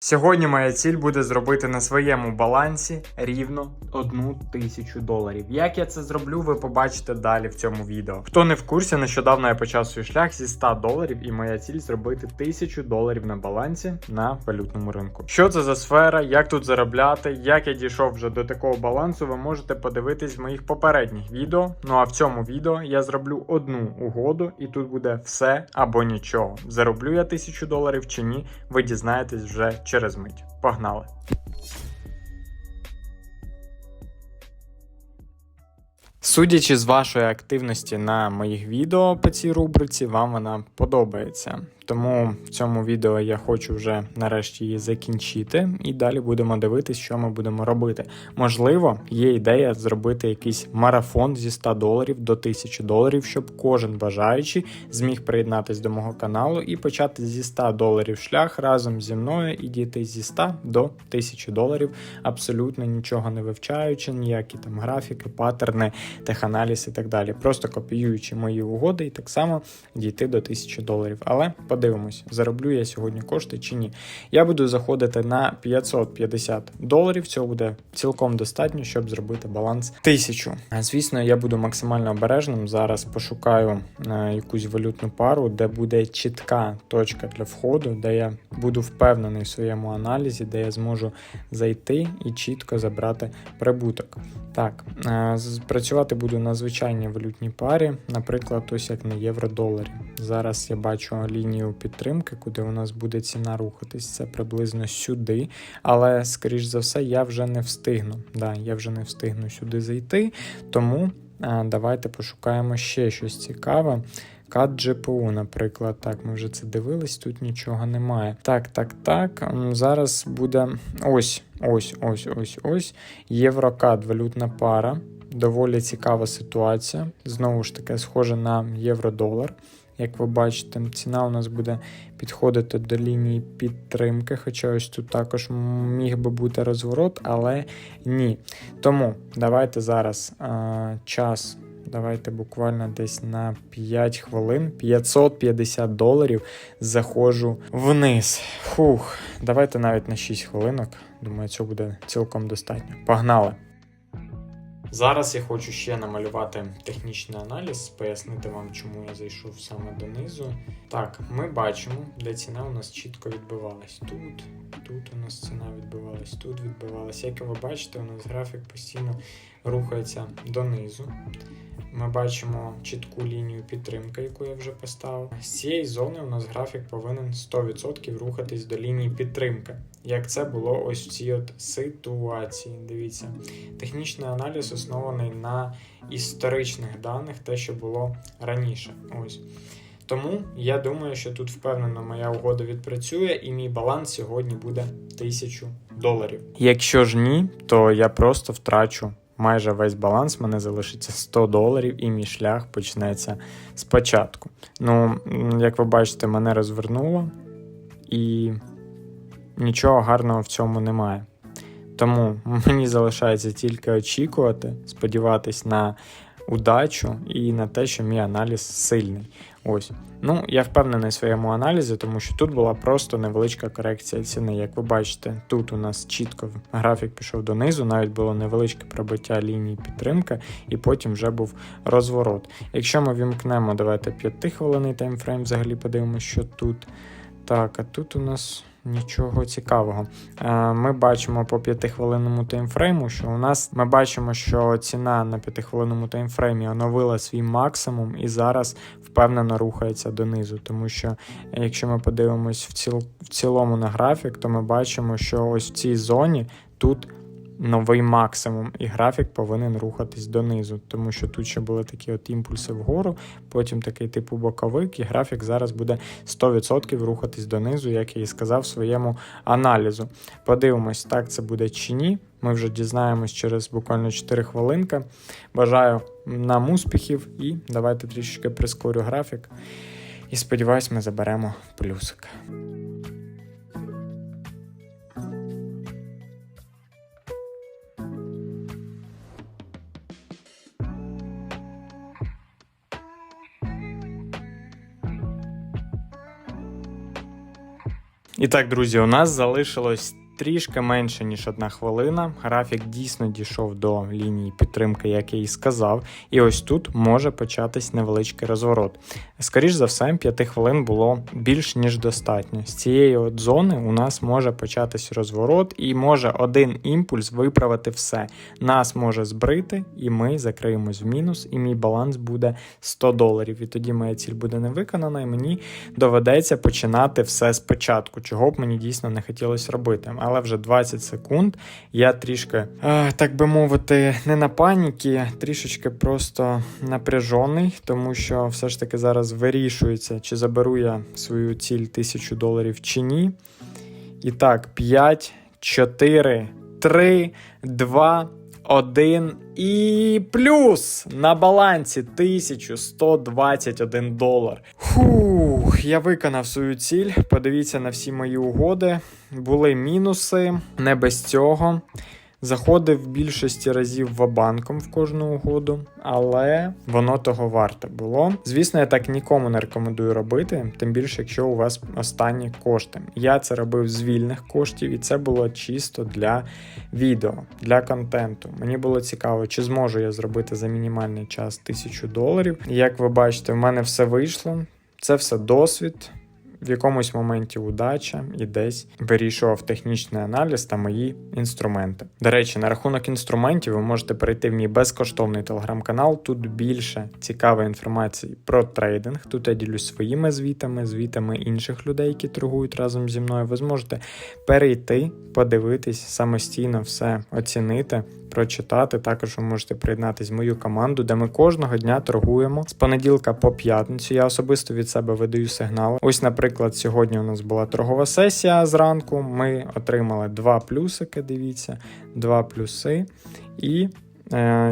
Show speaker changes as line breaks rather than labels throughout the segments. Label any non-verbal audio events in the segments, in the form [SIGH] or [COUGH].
Сьогодні моя ціль буде зробити на своєму балансі рівно одну тисячу доларів. Як я це зроблю, ви побачите далі в цьому відео. Хто не в курсі, нещодавно я почав свій шлях зі 100 доларів, і моя ціль зробити тисячу доларів на балансі на валютному ринку. Що це за сфера, як тут заробляти, як я дійшов вже до такого балансу, ви можете подивитись в моїх попередніх відео. Ну а в цьому відео я зроблю одну угоду, і тут буде все або нічого. Зароблю я тисячу доларів чи ні, ви дізнаєтесь вже через мить. Погнали! Судячи з вашої активності на моїх відео по цій рубриці, вам вона подобається. Тому в цьому відео я хочу вже нарешті її закінчити, і далі будемо дивитись, що ми будемо робити. Можливо, є ідея зробити якийсь марафон зі 100 доларів до 1000 доларів, щоб кожен бажаючий зміг приєднатись до мого каналу і почати зі 100 доларів шлях разом зі мною і дійти зі 100 до 1000 доларів, абсолютно нічого не вивчаючи, ніякі там графіки, паттерни, теханаліз і так далі. Просто копіюючи мої угоди і так само дійти до 1000 доларів. Але подивимось, зароблю я сьогодні кошти чи ні. Я буду заходити на 550 доларів. Цього буде цілком достатньо, щоб зробити баланс 1000. Звісно, я буду максимально обережним. Зараз пошукаю е, якусь валютну пару, де буде чітка точка для входу, де я буду впевнений в своєму аналізі, де я зможу зайти і чітко забрати прибуток. Так, е, працювати буду на звичайній валютній парі, наприклад, ось як на євро-доларі. Зараз я бачу лінію підтримки, куди у нас буде ціна рухатись. Це приблизно сюди. Але, скоріш за все, я вже не встигну. Да, я вже не встигну сюди зайти. Тому е, давайте пошукаємо ще щось цікаве. Кат GPU, наприклад, так, ми вже це дивились, тут нічого немає. Так, так, так. Зараз буде ось, ось, ось, ось, ось. Єврокад, валютна пара. Доволі цікава ситуація. Знову ж таки, схоже на євро-долар. Як ви бачите, ціна у нас буде підходити до лінії підтримки, хоча ось тут також міг би бути розворот, але ні. Тому давайте зараз а, час. Давайте буквально десь на 5 хвилин, 550 доларів заходжу вниз. Фух, давайте навіть на 6 хвилинок. Думаю, цього буде цілком достатньо. Погнали! Зараз я хочу ще намалювати технічний аналіз, пояснити вам, чому я зайшов саме донизу. Так, ми бачимо, де ціна у нас чітко відбивалась. Тут, тут у нас ціна відбивалась, тут відбивалась. Як ви бачите, у нас графік постійно рухається донизу. Ми бачимо чітку лінію підтримки, яку я вже поставив. З цієї зони у нас графік повинен 100% рухатись до лінії підтримки. Як це було ось в цій от ситуації. Дивіться, технічний аналіз оснований на історичних даних, те, що було раніше. Ось. Тому я думаю, що тут впевнено моя угода відпрацює, і мій баланс сьогодні буде 1000 доларів. Якщо ж ні, то я просто втрачу майже весь баланс, мене залишиться 100 доларів, і мій шлях почнеться спочатку. Ну, як ви бачите, мене розвернуло, і нічого гарного в цьому немає. Тому [LAUGHS] мені залишається тільки очікувати, сподіватись на удачу і на те, що мій аналіз сильний. Ось. Ну, я впевнений в своєму аналізі, тому що тут була просто невеличка корекція ціни. Як ви бачите, тут у нас чітко графік пішов донизу, навіть було невеличке пробиття лінії підтримки, і потім вже був розворот. Якщо ми вімкнемо, давайте 5 хвилинний таймфрейм, взагалі подивимося, що тут. Так, а тут у нас нічого цікавого. Е, Ми бачимо по 5-хвилинному таймфрейму, що у нас ми бачимо, що ціна на 5-хвилинному таймфреймі оновила свій максимум і зараз впевнено рухається донизу. Тому що, якщо ми подивимось в, ціл, в цілому на графік, то ми бачимо, що ось в цій зоні тут новий максимум, і графік повинен рухатись донизу, тому що тут ще були такі от імпульси вгору, потім такий типу боковик, і графік зараз буде 100% рухатись донизу, як я і сказав в своєму аналізу. Подивимось, так це буде чи ні. Ми вже дізнаємось через буквально 4 хвилинки. Бажаю нам успіхів і давайте трішечки прискорю графік. І сподіваюсь, ми заберемо плюсик. І так, друзі, у нас залишилось трішки менше ніж одна хвилина. Графік дійсно дійшов до лінії підтримки, як я і сказав. І ось тут може початись невеличкий розворот. Скоріш за все, 5 хвилин було більш ніж достатньо. З цієї от зони у нас може початись розворот, і може один імпульс виправити все. Нас може збрити, і ми закриємось в мінус, і мій баланс буде 100 доларів. І тоді моя ціль буде не виконана, і мені доведеться починати все спочатку, чого б мені дійсно не хотілося робити. Але вже 20 секунд я трішки, е, так би мовити, не на паніки, трішечки просто напряжений, тому що все ж таки зараз вирішується, чи заберу я свою ціль 1000 доларів чи ні. І так, 5, 4, 3, 2, 1 і плюс на балансі 1121 долар. Фух, я виконав свою ціль. Подивіться на всі мої угоди. Були мінуси, не без цього. Заходив більшості разів вабанком в кожну угоду, але воно того варте було. Звісно, я так нікому не рекомендую робити, тим більше, якщо у вас останні кошти. Я це робив з вільних коштів, і це було чисто для відео, для контенту. Мені було цікаво, чи зможу я зробити за мінімальний час 1000 доларів. Як ви бачите, в мене все вийшло. Це все досвід в якомусь моменті удача і десь вирішував технічний аналіз та мої інструменти. До речі, на рахунок інструментів ви можете перейти в мій безкоштовний телеграм-канал. Тут більше цікавої інформації про трейдинг. Тут я ділюсь своїми звітами, звітами інших людей, які торгують разом зі мною. Ви зможете перейти, подивитись самостійно все оцінити. Прочитати також ви можете приєднатись в мою команду, де ми кожного дня торгуємо з понеділка по п'ятницю. Я особисто від себе видаю сигнали. Ось, наприклад, сьогодні у нас була торгова сесія зранку. Ми отримали два плюсики. Дивіться, два плюси. І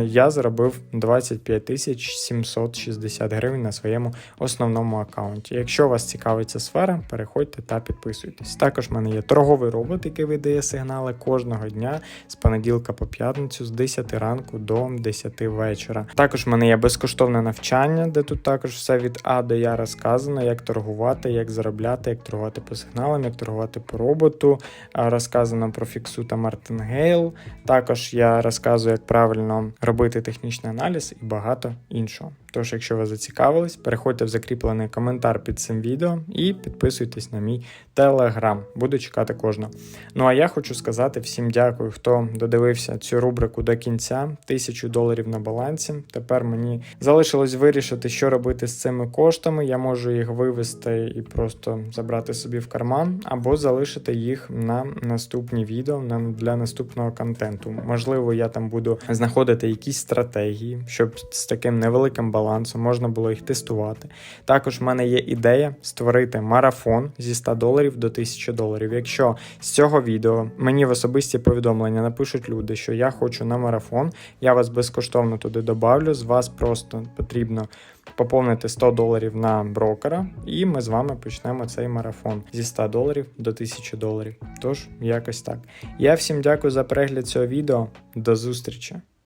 я заробив 25 тисяч 760 гривень на своєму основному аккаунті. Якщо вас цікавить ця сфера, переходьте та підписуйтесь. Також в мене є торговий робот, який видає сигнали кожного дня з понеділка по п'ятницю з 10 ранку до 10 вечора. Також в мене є безкоштовне навчання, де тут також все від А до Я розказано, як торгувати, як заробляти, як торгувати по сигналам, як торгувати по роботу. Розказано про фіксу та Мартингейл. Також я розказую, як правильно робити технічний аналіз і багато іншого. Тож, якщо ви зацікавились, переходьте в закріплений коментар під цим відео і підписуйтесь на мій телеграм. Буду чекати кожного. Ну а я хочу сказати всім дякую, хто додивився цю рубрику до кінця. Тисячу доларів на балансі. Тепер мені залишилось вирішити, що робити з цими коштами. Я можу їх вивести і просто забрати собі в карман, або залишити їх на наступні відео для наступного контенту. Можливо, я там буду знаходити якісь стратегії, щоб з таким невеликим балансом можна було їх тестувати. Також в мене є ідея створити марафон зі 100 доларів до 1000 доларів. Якщо з цього відео мені в особисті повідомлення напишуть люди, що я хочу на марафон, я вас безкоштовно туди добавлю. З вас просто потрібно поповнити 100 доларів на брокера, і ми з вами почнемо цей марафон зі 100 доларів до 1000 доларів. Тож, якось так. Я всім дякую за перегляд цього відео. До зустрічі!